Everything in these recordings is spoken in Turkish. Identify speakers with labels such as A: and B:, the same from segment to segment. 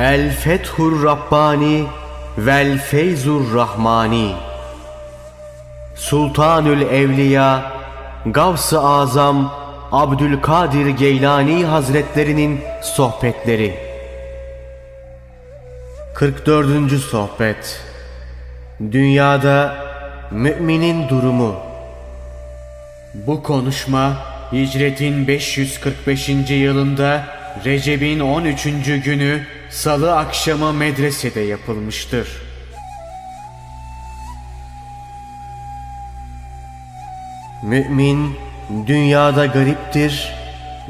A: El Fethur Rabbani vel Feyzur Rahmani Sultanül Evliya Gavs-ı Azam Abdülkadir Geylani Hazretlerinin sohbetleri 44. sohbet Dünyada müminin durumu
B: Bu konuşma hicretin 545. yılında Recep'in 13. günü salı akşamı medresede yapılmıştır.
A: Mümin dünyada gariptir,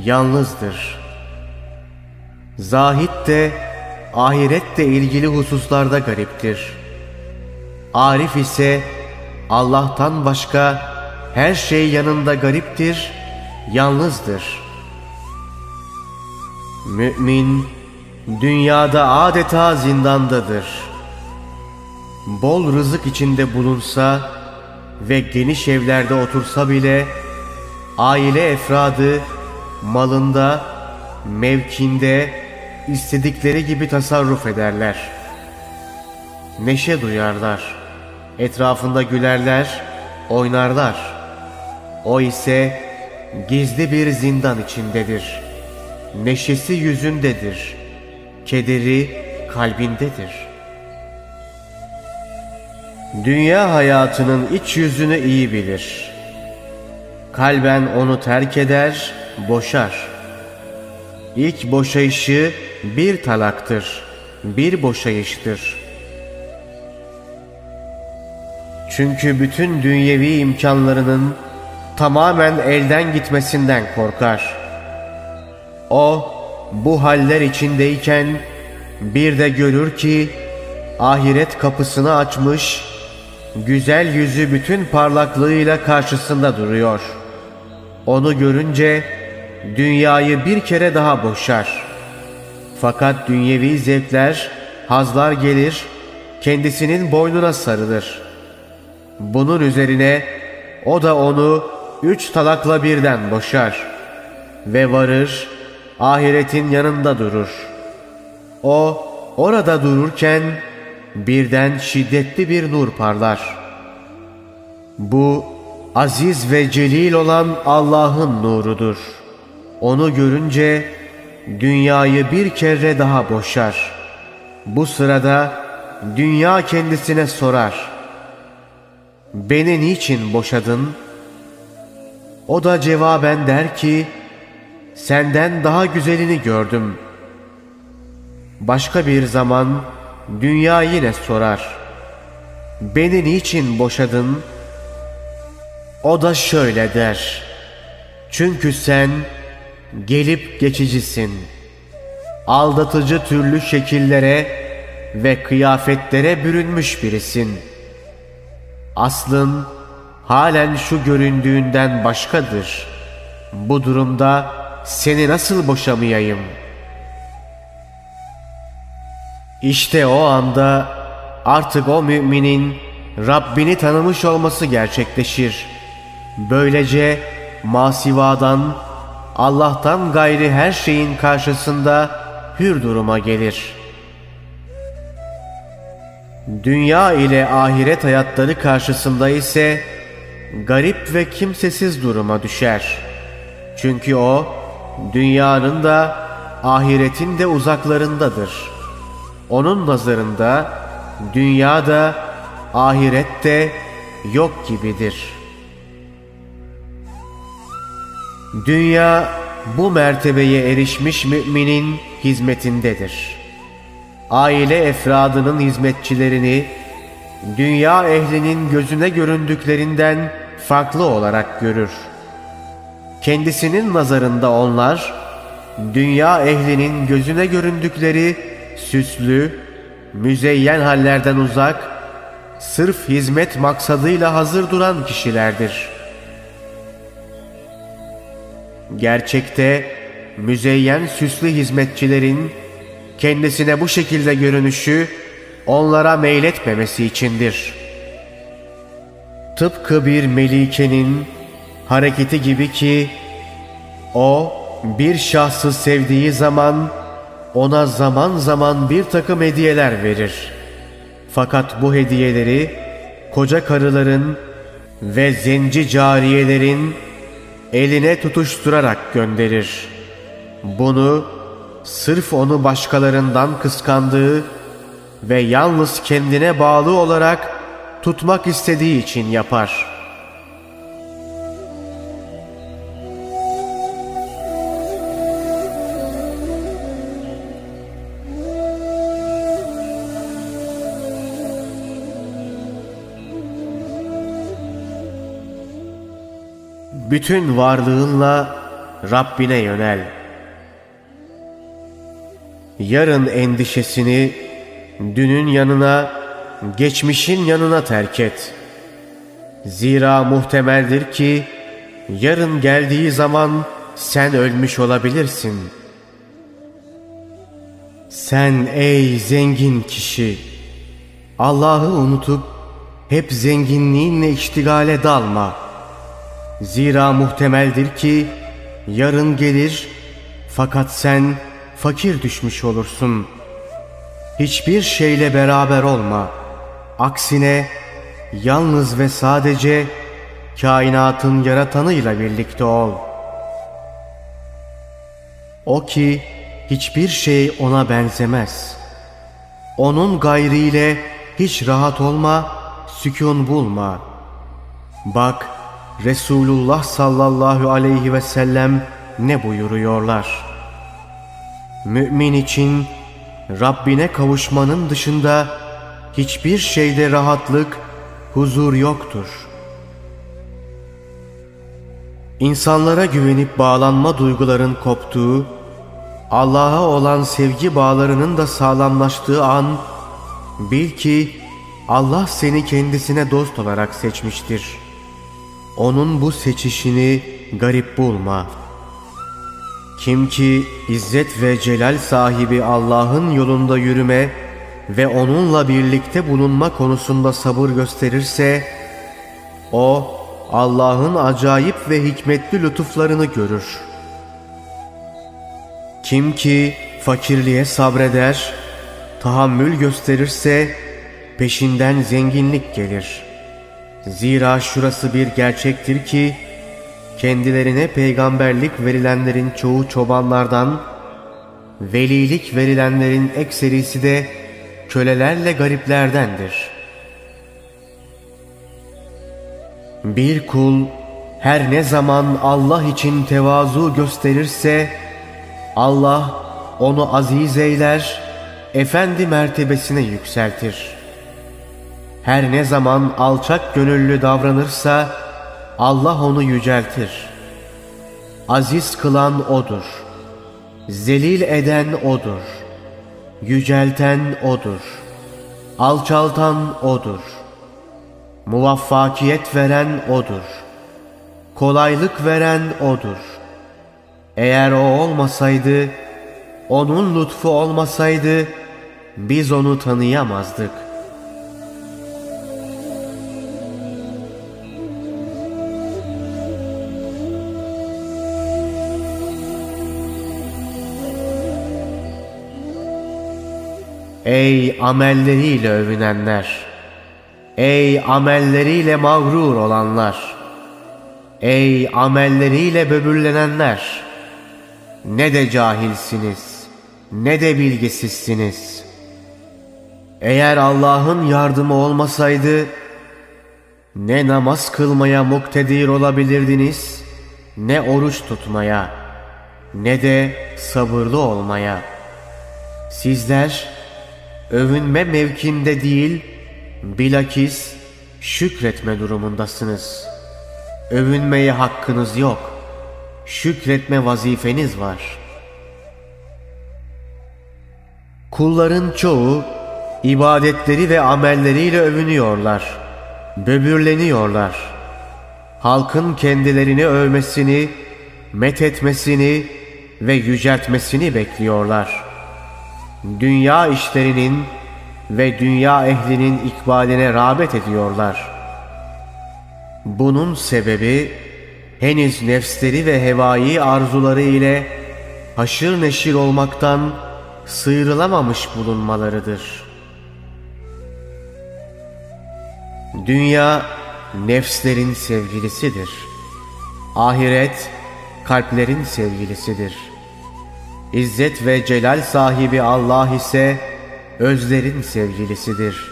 A: yalnızdır. Zahid de ahirette ilgili hususlarda gariptir. Arif ise Allah'tan başka her şey yanında gariptir, yalnızdır. Mümin dünyada adeta zindandadır. Bol rızık içinde bulunsa ve geniş evlerde otursa bile aile efradı malında, mevkinde istedikleri gibi tasarruf ederler. Neşe duyarlar. Etrafında gülerler, oynarlar. O ise gizli bir zindan içindedir. Neşesi yüzündedir. Kederi kalbindedir.'' Dünya hayatının iç yüzünü iyi bilir. Kalben onu terk eder, boşar. İlk boşayışı bir talaktır, bir boşayıştır. Çünkü bütün dünyevi imkanlarının tamamen elden gitmesinden korkar. O bu haller içindeyken bir de görür ki ahiret kapısını açmış Güzel yüzü bütün parlaklığıyla karşısında duruyor. Onu görünce dünyayı bir kere daha boşar. Fakat dünyevi zevkler, hazlar gelir, kendisinin boynuna sarılır. Bunun üzerine o da onu üç talakla birden boşar ve varır, ahiretin yanında durur. O orada dururken birden şiddetli bir nur parlar. Bu aziz ve celil olan Allah'ın nurudur. Onu görünce dünyayı bir kere daha boşar. Bu sırada dünya kendisine sorar. Beni niçin boşadın? O da cevaben der ki, senden daha güzelini gördüm. Başka bir zaman Dünya yine sorar. Beni niçin boşadın? O da şöyle der. Çünkü sen gelip geçicisin. Aldatıcı türlü şekillere ve kıyafetlere bürünmüş birisin. Aslın halen şu göründüğünden başkadır. Bu durumda seni nasıl boşamayayım?'' İşte o anda artık o müminin Rabbini tanımış olması gerçekleşir. Böylece masivadan, Allah'tan gayri her şeyin karşısında hür duruma gelir. Dünya ile ahiret hayatları karşısında ise garip ve kimsesiz duruma düşer. Çünkü o dünyanın da ahiretin de uzaklarındadır.'' Onun nazarında dünya da ahiret de yok gibidir. Dünya bu mertebeye erişmiş müminin hizmetindedir. Aile efradının hizmetçilerini dünya ehlinin gözüne göründüklerinden farklı olarak görür. Kendisinin nazarında onlar dünya ehlinin gözüne göründükleri süslü, müzeyyen hallerden uzak, sırf hizmet maksadıyla hazır duran kişilerdir. Gerçekte müzeyyen süslü hizmetçilerin kendisine bu şekilde görünüşü onlara meyletmemesi içindir. Tıpkı bir melikenin hareketi gibi ki o bir şahsı sevdiği zaman ona zaman zaman bir takım hediyeler verir. Fakat bu hediyeleri koca karıların ve zenci cariyelerin eline tutuşturarak gönderir. Bunu sırf onu başkalarından kıskandığı ve yalnız kendine bağlı olarak tutmak istediği için yapar. Bütün varlığınla Rabbine yönel. Yarın endişesini dünün yanına, geçmişin yanına terk et. Zira muhtemeldir ki yarın geldiği zaman sen ölmüş olabilirsin. Sen ey zengin kişi, Allah'ı unutup hep zenginliğinle iştigale dalma. Zira muhtemeldir ki yarın gelir fakat sen fakir düşmüş olursun. Hiçbir şeyle beraber olma. Aksine yalnız ve sadece kainatın yaratanıyla birlikte ol. O ki hiçbir şey ona benzemez. Onun gayriyle hiç rahat olma, sükun bulma. Bak Resulullah sallallahu aleyhi ve sellem ne buyuruyorlar? Mümin için Rabbine kavuşmanın dışında hiçbir şeyde rahatlık, huzur yoktur. İnsanlara güvenip bağlanma duyguların koptuğu, Allah'a olan sevgi bağlarının da sağlamlaştığı an, bil ki Allah seni kendisine dost olarak seçmiştir. Onun bu seçişini garip bulma. Kim ki izzet ve celal sahibi Allah'ın yolunda yürüme ve onunla birlikte bulunma konusunda sabır gösterirse, o Allah'ın acayip ve hikmetli lütuflarını görür. Kim ki fakirliğe sabreder, tahammül gösterirse peşinden zenginlik gelir. Zira şurası bir gerçektir ki kendilerine peygamberlik verilenlerin çoğu çobanlardan, velilik verilenlerin ekserisi de kölelerle gariplerdendir. Bir kul her ne zaman Allah için tevazu gösterirse Allah onu aziz eyler, efendi mertebesine yükseltir. Her ne zaman alçak gönüllü davranırsa Allah onu yüceltir. Aziz kılan O'dur. Zelil eden O'dur. Yücelten O'dur. Alçaltan O'dur. Muvaffakiyet veren O'dur. Kolaylık veren O'dur. Eğer O olmasaydı, O'nun lütfu olmasaydı, biz O'nu tanıyamazdık. Ey amelleriyle övünenler! Ey amelleriyle mağrur olanlar! Ey amelleriyle böbürlenenler! Ne de cahilsiniz, ne de bilgisizsiniz. Eğer Allah'ın yardımı olmasaydı, ne namaz kılmaya muktedir olabilirdiniz, ne oruç tutmaya, ne de sabırlı olmaya. Sizler, övünme mevkinde değil, bilakis şükretme durumundasınız. Övünmeye hakkınız yok. Şükretme vazifeniz var. Kulların çoğu ibadetleri ve amelleriyle övünüyorlar. Böbürleniyorlar. Halkın kendilerini övmesini, methetmesini ve yüceltmesini bekliyorlar.'' Dünya işlerinin ve dünya ehlinin ikbaline rağbet ediyorlar. Bunun sebebi henüz nefsleri ve hevai arzuları ile haşır neşir olmaktan sıyrılamamış bulunmalarıdır. Dünya nefslerin sevgilisidir. Ahiret kalplerin sevgilisidir. İzzet ve celal sahibi Allah ise özlerin sevgilisidir.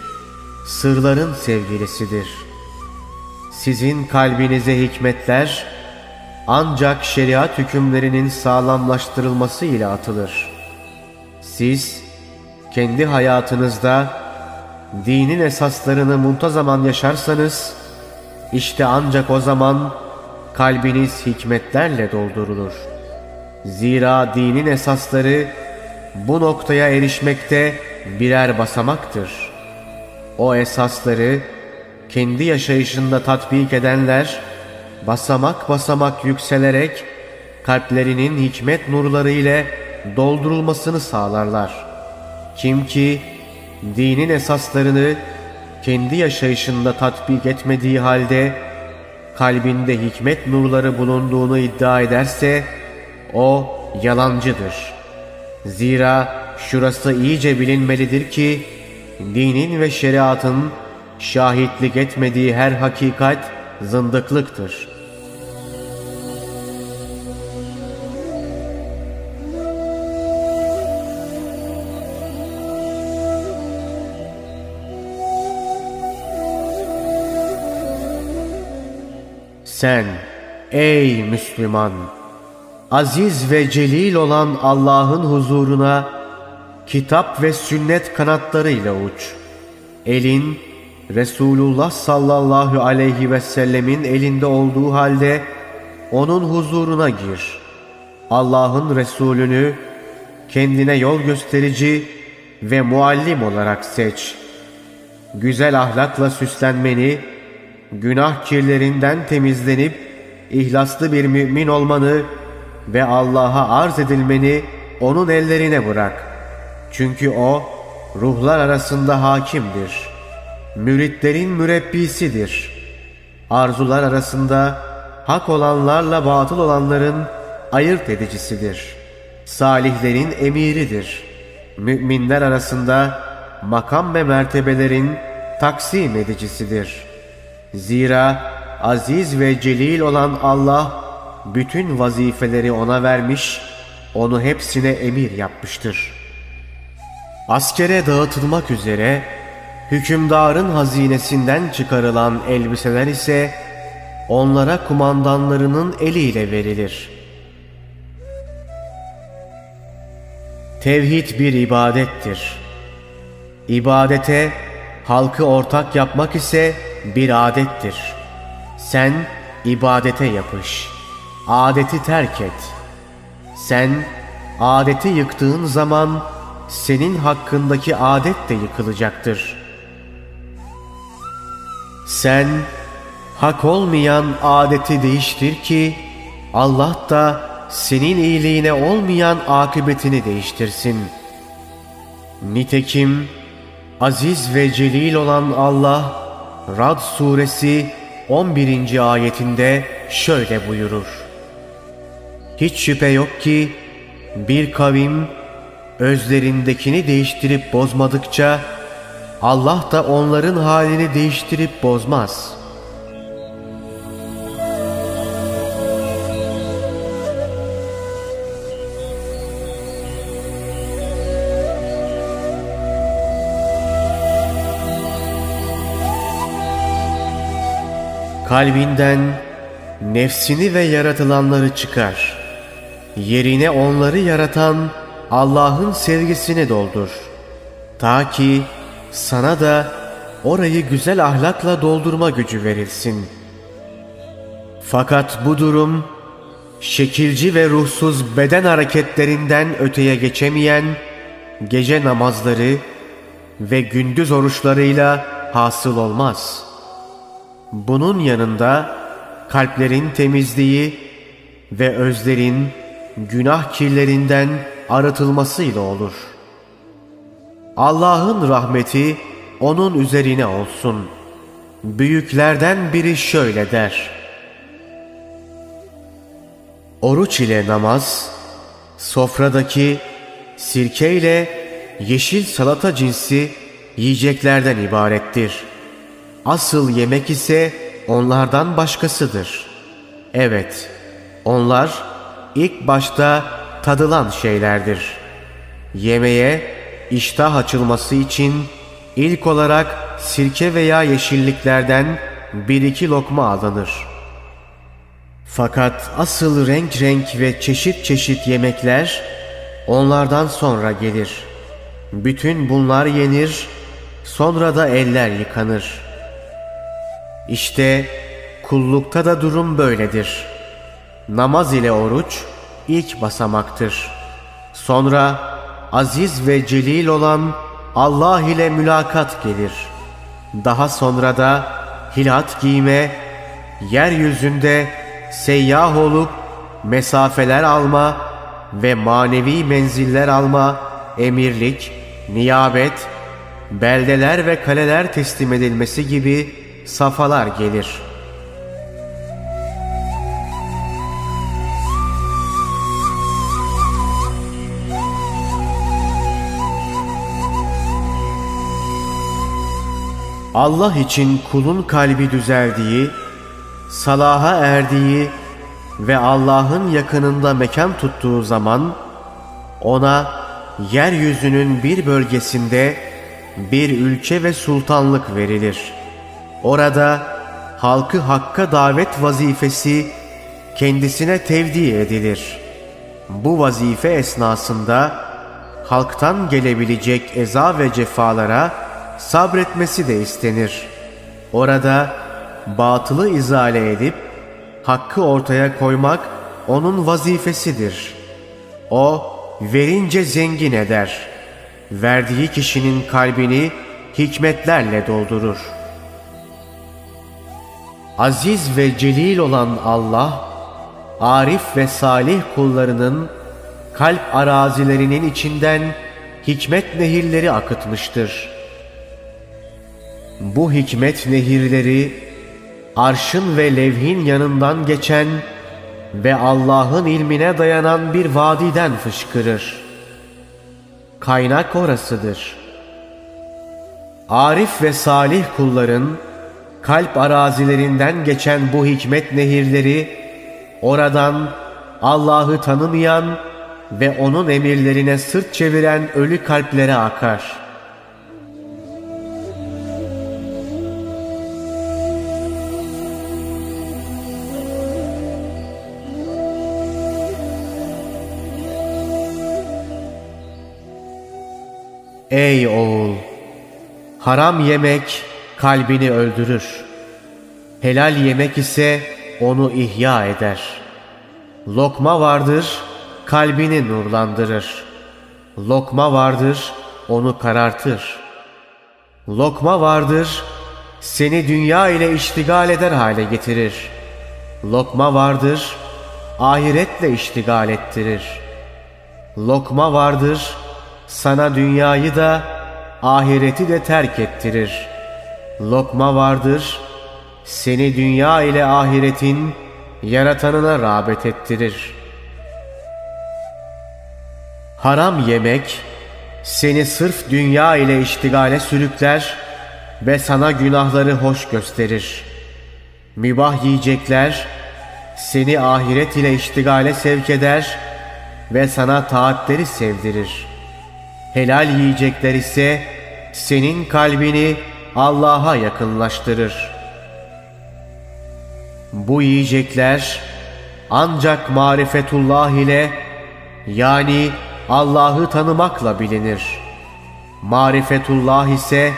A: Sırların sevgilisidir. Sizin kalbinize hikmetler ancak şeriat hükümlerinin sağlamlaştırılması ile atılır. Siz kendi hayatınızda dinin esaslarını muntazaman yaşarsanız işte ancak o zaman kalbiniz hikmetlerle doldurulur. Zira dinin esasları bu noktaya erişmekte birer basamaktır. O esasları kendi yaşayışında tatbik edenler basamak basamak yükselerek kalplerinin hikmet nurları ile doldurulmasını sağlarlar. Kim ki dinin esaslarını kendi yaşayışında tatbik etmediği halde kalbinde hikmet nurları bulunduğunu iddia ederse o yalancıdır. Zira şurası iyice bilinmelidir ki dinin ve şeriatın şahitlik etmediği her hakikat zındıklıktır. Sen ey Müslüman aziz ve celil olan Allah'ın huzuruna kitap ve sünnet kanatlarıyla uç. Elin Resulullah sallallahu aleyhi ve sellemin elinde olduğu halde onun huzuruna gir. Allah'ın Resulünü kendine yol gösterici ve muallim olarak seç. Güzel ahlakla süslenmeni, günah kirlerinden temizlenip ihlaslı bir mümin olmanı ve Allah'a arz edilmeni onun ellerine bırak. Çünkü o ruhlar arasında hakimdir. Müritlerin mürebbisidir. Arzular arasında hak olanlarla batıl olanların ayırt edicisidir. Salihlerin emiridir. Müminler arasında makam ve mertebelerin taksim edicisidir. Zira aziz ve celil olan Allah bütün vazifeleri ona vermiş, onu hepsine emir yapmıştır. Askere dağıtılmak üzere hükümdarın hazinesinden çıkarılan elbiseler ise onlara kumandanlarının eliyle verilir. Tevhid bir ibadettir. İbadete halkı ortak yapmak ise bir adettir. Sen ibadete yapış.'' Adeti terk et. Sen adeti yıktığın zaman senin hakkındaki adet de yıkılacaktır. Sen hak olmayan adeti değiştir ki Allah da senin iyiliğine olmayan akıbetini değiştirsin. Nitekim aziz ve celil olan Allah Rad suresi 11. ayetinde şöyle buyurur. Hiç şüphe yok ki bir kavim özlerindekini değiştirip bozmadıkça Allah da onların halini değiştirip bozmaz. Kalbinden nefsini ve yaratılanları çıkar. Yerine onları yaratan Allah'ın sevgisini doldur. Ta ki sana da orayı güzel ahlakla doldurma gücü verilsin. Fakat bu durum şekilci ve ruhsuz beden hareketlerinden öteye geçemeyen gece namazları ve gündüz oruçlarıyla hasıl olmaz. Bunun yanında kalplerin temizliği ve özlerin günah kirlerinden arıtılmasıyla olur. Allah'ın rahmeti onun üzerine olsun. Büyüklerden biri şöyle der. Oruç ile namaz, sofradaki sirke ile yeşil salata cinsi yiyeceklerden ibarettir. Asıl yemek ise onlardan başkasıdır. Evet, onlar ilk başta tadılan şeylerdir. Yemeğe iştah açılması için ilk olarak sirke veya yeşilliklerden bir iki lokma alınır. Fakat asıl renk renk ve çeşit çeşit yemekler onlardan sonra gelir. Bütün bunlar yenir, sonra da eller yıkanır. İşte kullukta da durum böyledir. Namaz ile oruç ilk basamaktır. Sonra aziz ve celil olan Allah ile mülakat gelir. Daha sonra da hilat giyme, yeryüzünde seyyah olup mesafeler alma ve manevi menziller alma, emirlik, niyabet, beldeler ve kaleler teslim edilmesi gibi safalar gelir.'' Allah için kulun kalbi düzeldiği, salaha erdiği ve Allah'ın yakınında mekan tuttuğu zaman ona yeryüzünün bir bölgesinde bir ülke ve sultanlık verilir. Orada halkı hakka davet vazifesi kendisine tevdi edilir. Bu vazife esnasında halktan gelebilecek eza ve cefalara sabretmesi de istenir. Orada batılı izale edip hakkı ortaya koymak onun vazifesidir. O verince zengin eder. Verdiği kişinin kalbini hikmetlerle doldurur. Aziz ve celil olan Allah, arif ve salih kullarının kalp arazilerinin içinden hikmet nehirleri akıtmıştır.'' Bu hikmet nehirleri arşın ve levhin yanından geçen ve Allah'ın ilmine dayanan bir vadiden fışkırır. Kaynak orasıdır. Arif ve salih kulların kalp arazilerinden geçen bu hikmet nehirleri oradan Allah'ı tanımayan ve onun emirlerine sırt çeviren ölü kalplere akar.'' Ey oğul! Haram yemek kalbini öldürür. Helal yemek ise onu ihya eder. Lokma vardır, kalbini nurlandırır. Lokma vardır, onu karartır. Lokma vardır, seni dünya ile iştigal eder hale getirir. Lokma vardır, ahiretle iştigal ettirir. Lokma vardır, sana dünyayı da ahireti de terk ettirir. Lokma vardır, seni dünya ile ahiretin yaratanına rağbet ettirir. Haram yemek, seni sırf dünya ile iştigale sürükler ve sana günahları hoş gösterir. Mübah yiyecekler, seni ahiret ile iştigale sevk eder ve sana taatleri sevdirir.'' Helal yiyecekler ise senin kalbini Allah'a yakınlaştırır. Bu yiyecekler ancak marifetullah ile yani Allah'ı tanımakla bilinir. Marifetullah ise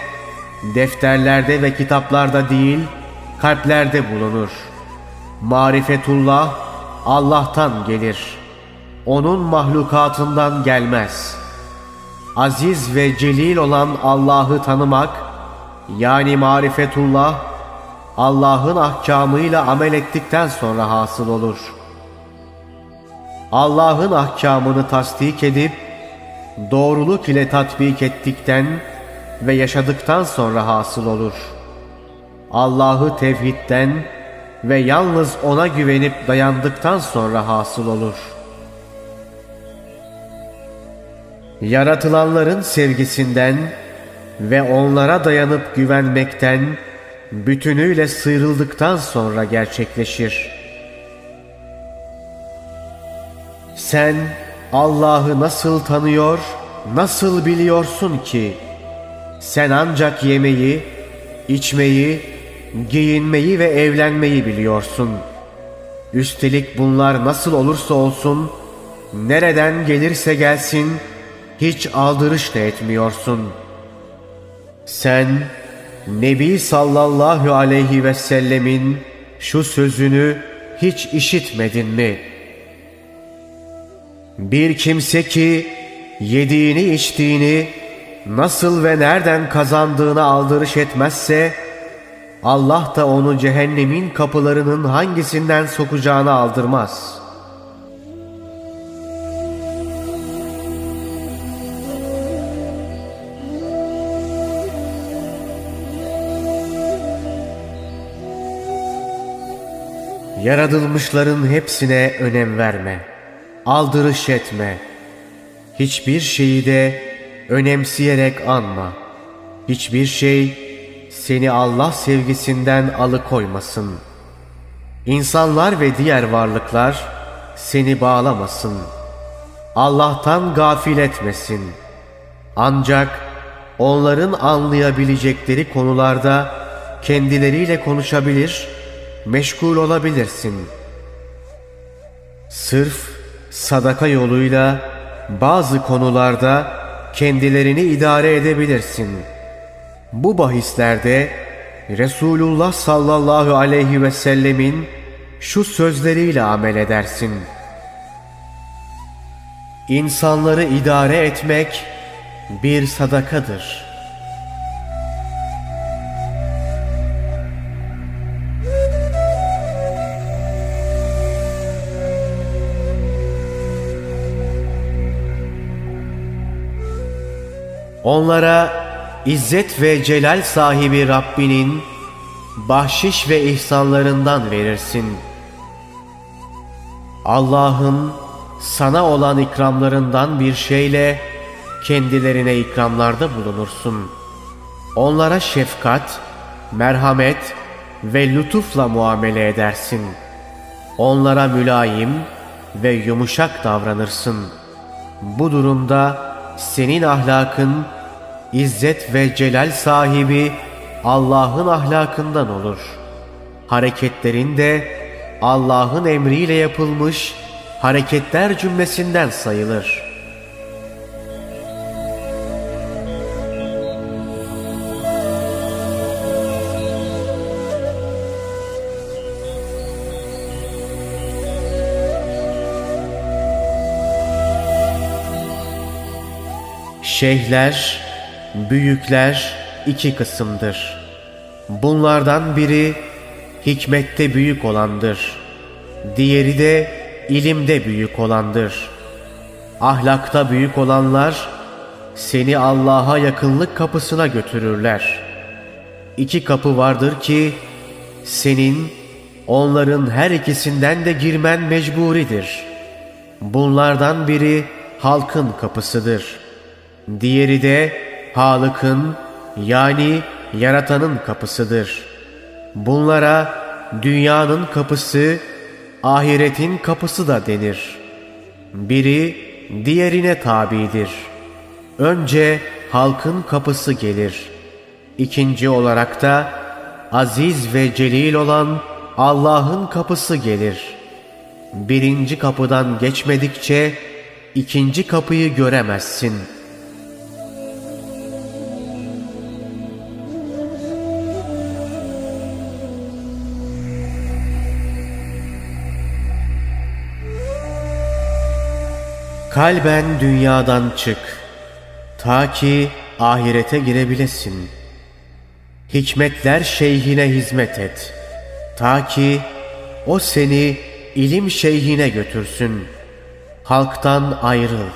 A: defterlerde ve kitaplarda değil kalplerde bulunur. Marifetullah Allah'tan gelir. Onun mahlukatından gelmez.'' Aziz ve celil olan Allah'ı tanımak, yani marifetullah, Allah'ın ahkamıyla amel ettikten sonra hasıl olur. Allah'ın ahkamını tasdik edip, doğruluk ile tatbik ettikten ve yaşadıktan sonra hasıl olur. Allah'ı tevhidden ve yalnız O'na güvenip dayandıktan sonra hasıl olur.'' Yaratılanların sevgisinden ve onlara dayanıp güvenmekten bütünüyle sıyrıldıktan sonra gerçekleşir. Sen Allah'ı nasıl tanıyor, nasıl biliyorsun ki? Sen ancak yemeyi, içmeyi, giyinmeyi ve evlenmeyi biliyorsun. Üstelik bunlar nasıl olursa olsun, nereden gelirse gelsin, hiç aldırış da etmiyorsun. Sen, Nebi sallallahu aleyhi ve sellemin şu sözünü hiç işitmedin mi? Bir kimse ki yediğini içtiğini nasıl ve nereden kazandığına aldırış etmezse Allah da onu cehennemin kapılarının hangisinden sokacağını aldırmaz. Yaratılmışların hepsine önem verme. Aldırış etme. Hiçbir şeyi de önemseyerek anma. Hiçbir şey seni Allah sevgisinden alıkoymasın. İnsanlar ve diğer varlıklar seni bağlamasın. Allah'tan gafil etmesin. Ancak onların anlayabilecekleri konularda kendileriyle konuşabilir, meşgul olabilirsin. Sırf sadaka yoluyla bazı konularda kendilerini idare edebilirsin. Bu bahislerde Resulullah sallallahu aleyhi ve sellemin şu sözleriyle amel edersin. İnsanları idare etmek bir sadakadır. Onlara İzzet ve celal sahibi Rabbinin bahşiş ve ihsanlarından verirsin. Allah'ın sana olan ikramlarından bir şeyle kendilerine ikramlarda bulunursun. Onlara şefkat, merhamet ve lütufla muamele edersin. Onlara mülayim ve yumuşak davranırsın. Bu durumda senin ahlakın İzzet ve celal sahibi Allah'ın ahlakından olur. Hareketlerin de Allah'ın emriyle yapılmış hareketler cümlesinden sayılır. Şeyhler, büyükler iki kısımdır. Bunlardan biri hikmette büyük olandır. Diğeri de ilimde büyük olandır. Ahlakta büyük olanlar seni Allah'a yakınlık kapısına götürürler. İki kapı vardır ki senin onların her ikisinden de girmen mecburidir. Bunlardan biri halkın kapısıdır.'' Diğeri de Halık'ın yani yaratanın kapısıdır. Bunlara dünyanın kapısı, ahiretin kapısı da denir. Biri diğerine tabidir. Önce halkın kapısı gelir. İkinci olarak da aziz ve celil olan Allah'ın kapısı gelir. Birinci kapıdan geçmedikçe ikinci kapıyı göremezsin.'' Kalben dünyadan çık, ta ki ahirete girebilesin. Hikmetler şeyhine hizmet et, ta ki o seni ilim şeyhine götürsün. Halktan ayrıl,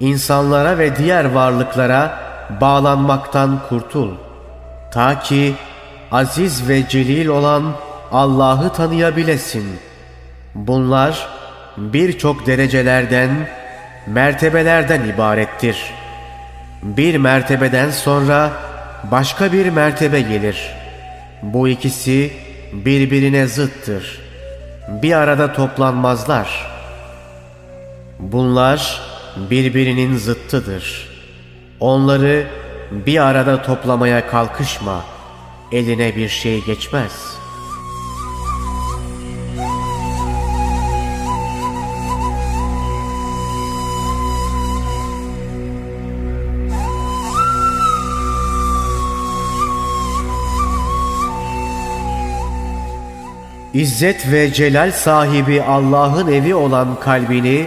A: insanlara ve diğer varlıklara bağlanmaktan kurtul. Ta ki aziz ve celil olan Allah'ı tanıyabilesin. Bunlar birçok derecelerden mertebelerden ibarettir. Bir mertebeden sonra başka bir mertebe gelir. Bu ikisi birbirine zıttır. Bir arada toplanmazlar. Bunlar birbirinin zıttıdır. Onları bir arada toplamaya kalkışma. Eline bir şey geçmez.'' İzzet ve celal sahibi Allah'ın evi olan kalbini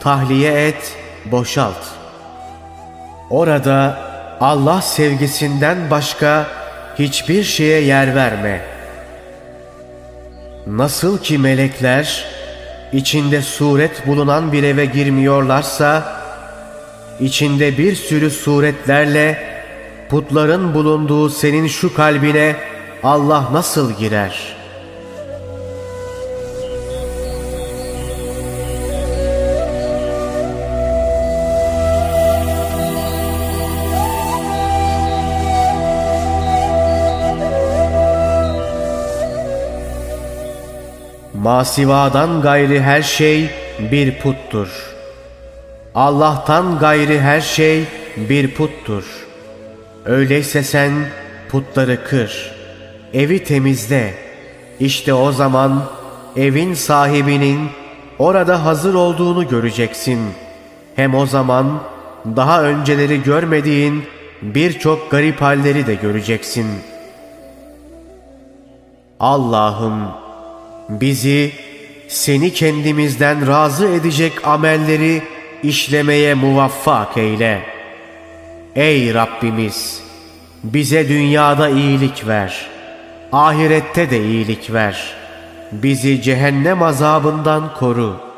A: tahliye et, boşalt. Orada Allah sevgisinden başka hiçbir şeye yer verme. Nasıl ki melekler içinde suret bulunan bir eve girmiyorlarsa, içinde bir sürü suretlerle putların bulunduğu senin şu kalbine Allah nasıl girer?'' Masivadan gayri her şey bir puttur. Allah'tan gayri her şey bir puttur. Öyleyse sen putları kır, evi temizle. İşte o zaman evin sahibinin orada hazır olduğunu göreceksin. Hem o zaman daha önceleri görmediğin birçok garip halleri de göreceksin. Allah'ım Bizi seni kendimizden razı edecek amelleri işlemeye muvaffak eyle. Ey Rabbimiz! Bize dünyada iyilik ver. Ahirette de iyilik ver. Bizi cehennem azabından koru.''